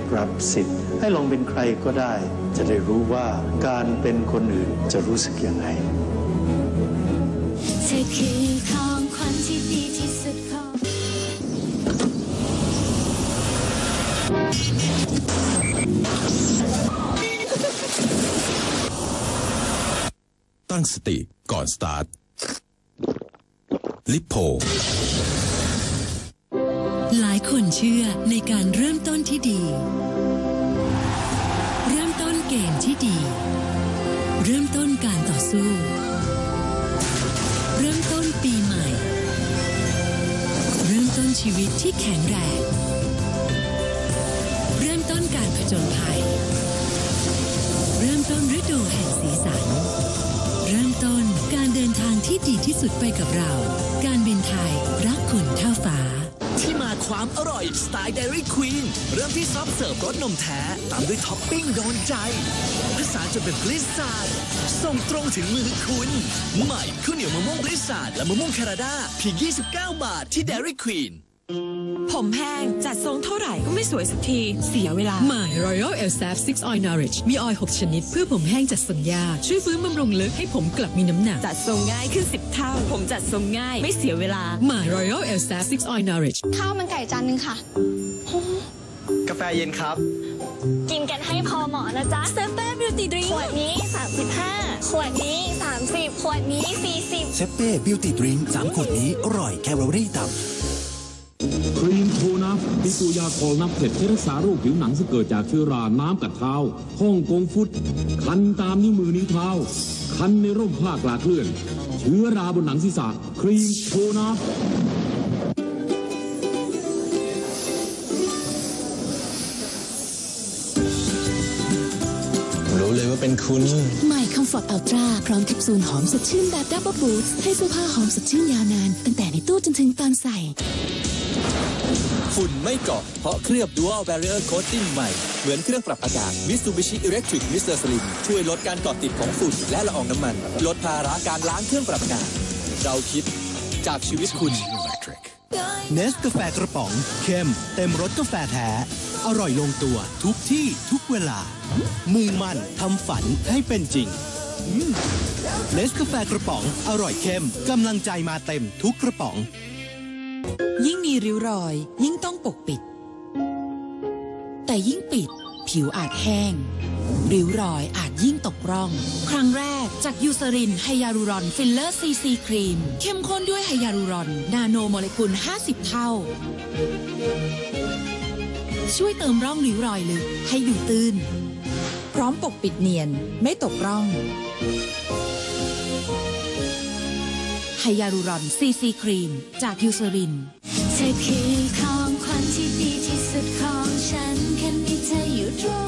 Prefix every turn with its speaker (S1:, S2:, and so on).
S1: สิทธิ์ ให้ลองเป็นใครก็ได้ จะได้รู้ว่าการเป็นคนอื่นจะรู้สึกยังไง
S2: เธอคือของขวัญที่ดีที่สุดของ
S3: ตั้งสติก่อนสตาร์ท ลิปโพ
S4: คนเชื่อในการเริ่มต้นที่ดี เริ่มต้นเกมที่ดี เริ่มต้นการต่อสู้ เริ่มต้นปีใหม่ เริ่มต้นชีวิตที่แข็งแรง เริ่มต้นการผจญภัย เริ่มต้นฤดูแห่งสีสัน เริ่มต้นการเดินทางที่ดีที่สุดไปกับเรา การบินไทยรักคุณเท่าฟ้า
S5: ที่มา ความอร่อยสไตล์ Dairy Queen เริ่มที่ซอฟเสิร์ฟรสนมแท้ ตามด้วยท็อปปิ้งโดนใจภาษาจนเป็นบลิสซาร์ดส่งตรงถึงมือคุณ ใหม่ข้าวเหนียวมะม่วงบลิสซาร์ดและมะม่วงแคนาดาเพียง 29 บาทที่ Dairy Queen
S6: ผมแห้ง จัดทรงเท่าไหร่ก็ไม่สวยสักที เสียเวลา
S4: ใหม่ Royal Elsaf 6 Oil Nourish มีออยล์6ชนิด เพื่อผมแห้งจัดทรงยากช่วยฟื้นบำรุงลึกให้ผมกลับมีน้ำหนัก
S6: จัดทรงง่ายขึ้น 10 เท่า ผมจัดทรงง่าย ไม่เสียเวลา
S4: ใหม่ Royal Elsaf 6 Oil Nourish
S2: ข้าวมันไก่จานหนึ่งค่ะ
S7: กาแฟเย็นครับ
S2: กินกันให้พอเหมาะนะจ๊ะเซฟเป้บิวตี้ดริงขวดนี้ 35 ขวดนี้ 30 ขวดนี้ 40
S8: เซเป้บิวตี้ดริงสามขวดนี้อร่อยแคลอรี่ต่ำ
S9: ครีมโทนัฟเป็นตัวยาคอลนับเผ็ดที่รักษาโรคผิวหนังที่เกิดจากเชื้อรา น้ำกัดเท้าฮ่องกงฟุต คันตามนิ้วมือนิ้วเท้า คันในร่มผ้ากลาดเคลื่อน เชื้อราบนหนังศีรษะ ครีมโทนัฟ
S3: รู้เลยว่าเป็นคุณ
S10: ใหม่คอมฟอร์ตอัลตร้าพร้อมแคปซูลหอมสดชื่นแบบดับเบิลบูสต์ให้เสื้อผ้าหอมสดชื่นยาวนาน ตั้งแต่ในตู้จนถึงตอนใส่
S5: ฝุ่นไม่เกาะเพราะเคลือบ Dual Barrier Coating ใหม่ เหมือนเครื่องปรับอากาศ Mitsubishi Electric Mr. Slim ช่วยลดการเกาะติดของฝุ่นและละอองน้ำมัน ลดภาระการล้างเครื่องปรับอากาศ เราคิดจากชีวิตคุณ
S8: เนสกาแฟกระป๋องเข้มเต็มรสกาแฟแท้ อร่อยลงตัวทุกที่ทุกเวลา มุ่งมั่นทำฝันให้เป็นจริงเนสกาแฟกระป๋องอร่อยเข้มกำลังใจมาเต็มทุกกระป๋อง
S6: ยิ่งมีริ้วรอย ยิ่งต้องปกปิด แต่ยิ่งปิด ผิวอาจแห้ง ริ้วรอยอาจยิ่งตกร่อง ครั้งแรกจากยูซารินไฮยาลูรอนฟิลเลอร์ซีซีครีม เข้มข้นด้วยไฮยาลูรอน นาโนโมเลกุล 50 เท่า ช่วยเติมร่องริ้วรอยลึกให้ดูตื้น พร้อมปกปิดเนียนไม่ตกร่อง ไฮยาลูรอนซีซีครีม จากยูเซริน
S2: เธอคือของขวัญที่ดีที่สุดขอ
S4: งฉันแค่มีเธออยู่ตร
S2: ง